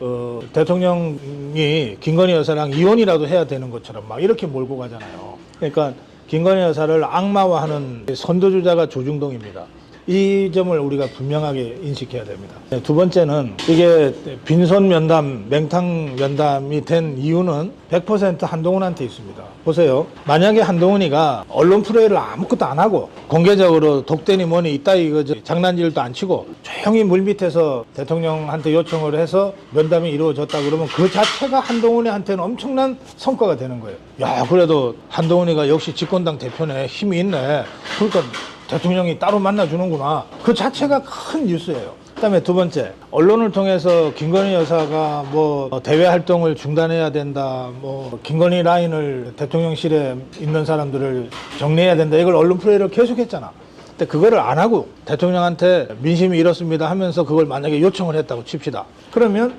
어, 대통령이 김건희 여사랑 이혼이라도 해야 되는 것처럼 막 이렇게 몰고 가잖아요. 그러니까 김건희 여사를 악마화하는 선도주자가 조중동입니다. 이 점을 우리가 분명하게 인식해야 됩니다. 네, 두 번째는 이게 빈손 면담, 맹탕 면담이 된 이유는 100% 한동훈한테 있습니다. 보세요. 만약에 한동훈이가 언론 프레이를 아무것도 안 하고 공개적으로 독대니 뭐니 그 저- 장난질도 안 치고 조용히 물밑에서 대통령한테 요청을 해서 면담이 이루어졌다 그러면 그 자체가 한동훈이한테는 엄청난 성과가 되는 거예요. 야, 그래도 한동훈이가 역시 집권당 대표네 힘이 있네. 그러니까 대통령이 따로 만나주는구나. 그 자체가 큰 뉴스예요. 그다음에 두 번째 언론을 통해서 김건희 여사가 뭐 대외 활동을 중단해야 된다, 뭐 김건희 라인을 대통령실에 있는 사람들을 정리해야 된다. 이걸 언론 프레이를 계속했잖아. 근데 그거를 안 하고 대통령한테 민심이 이렇습니다 하면서 그걸 만약에 요청을 했다고 칩시다. 그러면